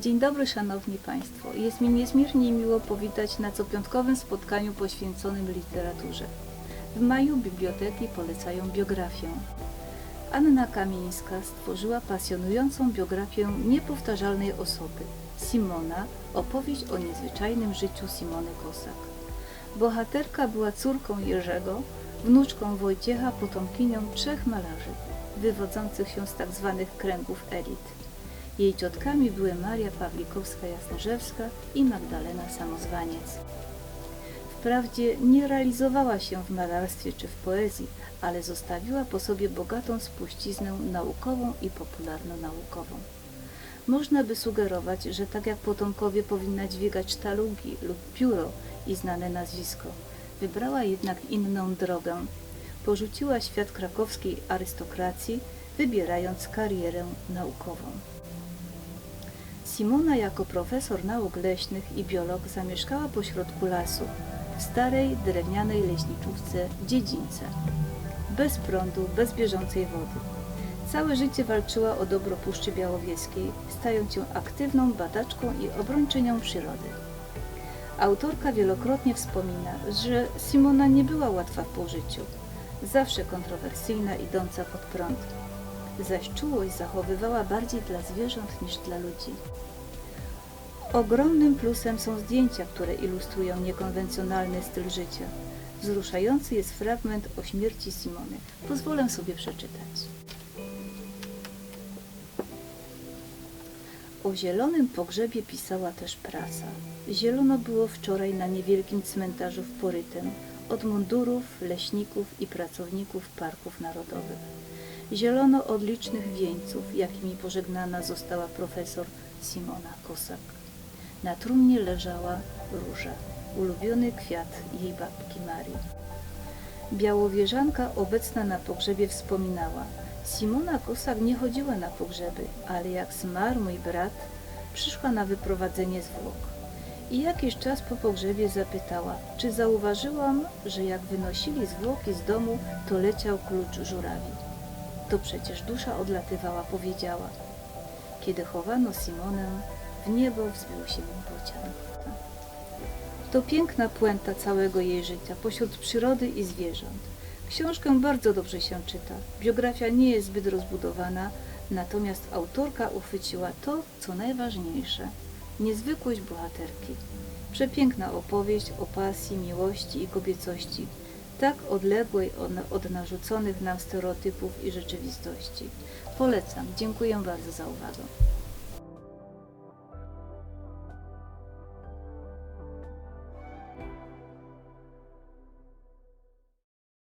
Dzień dobry, Szanowni Państwo. Jest mi niezmiernie miło powitać na copiątkowym spotkaniu poświęconym literaturze. W maju biblioteki polecają biografię. Anna Kamińska stworzyła pasjonującą biografię niepowtarzalnej osoby. Simona, opowieść o niezwyczajnym życiu Simony Kosak. Bohaterka była córką Jerzego, wnuczką Wojciecha, potomkinią trzech malarzy, wywodzących się z tzw. kręgów elit. Jej ciotkami były Maria Pawlikowska-Jasnorzewska i Magdalena Samozwaniec. Wprawdzie nie realizowała się w malarstwie czy w poezji, ale zostawiła po sobie bogatą spuściznę naukową i popularno-naukową. Można by sugerować, że tak jak potomkowie powinna dźwigać sztalugi lub pióro i znane nazwisko. Wybrała jednak inną drogę. Porzuciła świat krakowskiej arystokracji, wybierając karierę naukową. Simona jako profesor nauk leśnych i biolog zamieszkała pośrodku lasu, w starej drewnianej leśniczówce w dziedzińce. Bez prądu, bez bieżącej wody. Całe życie walczyła o dobro Puszczy Białowieskiej, stając się aktywną badaczką i obrończynią przyrody. Autorka wielokrotnie wspomina, że Simona nie była łatwa w pożyciu, zawsze kontrowersyjna, idąca pod prąd, zaś czułość zachowywała bardziej dla zwierząt niż dla ludzi. Ogromnym plusem są zdjęcia, które ilustrują niekonwencjonalny styl życia. Wzruszający jest fragment o śmierci Simony. Pozwolę sobie przeczytać. O zielonym pogrzebie pisała też prasa. Zielono było wczoraj na niewielkim cmentarzu w Porytem, od mundurów, leśników i pracowników parków narodowych. Zielono od licznych wieńców, jakimi pożegnana została profesor Simona Kosak. Na trumnie leżała róża, ulubiony kwiat jej babki Marii. Białowieżanka obecna na pogrzebie wspominała Simona Kosak nie chodziła na pogrzeby, ale jak zmarł mój brat, przyszła na wyprowadzenie zwłok. I jakiś czas po pogrzebie zapytała, czy zauważyłam, że jak wynosili zwłoki z domu, to leciał klucz żurawi. To przecież dusza odlatywała, powiedziała. Kiedy chowano Simonę, w niebo wzbił się bocian. To piękna puenta całego jej życia, pośród przyrody i zwierząt. Książkę bardzo dobrze się czyta. Biografia nie jest zbyt rozbudowana, natomiast autorka uchwyciła to, co najważniejsze niezwykłość bohaterki. Przepiękna opowieść o pasji, miłości i kobiecości, tak odległej od, narzuconych nam stereotypów i rzeczywistości. Polecam. Dziękuję bardzo za uwagę.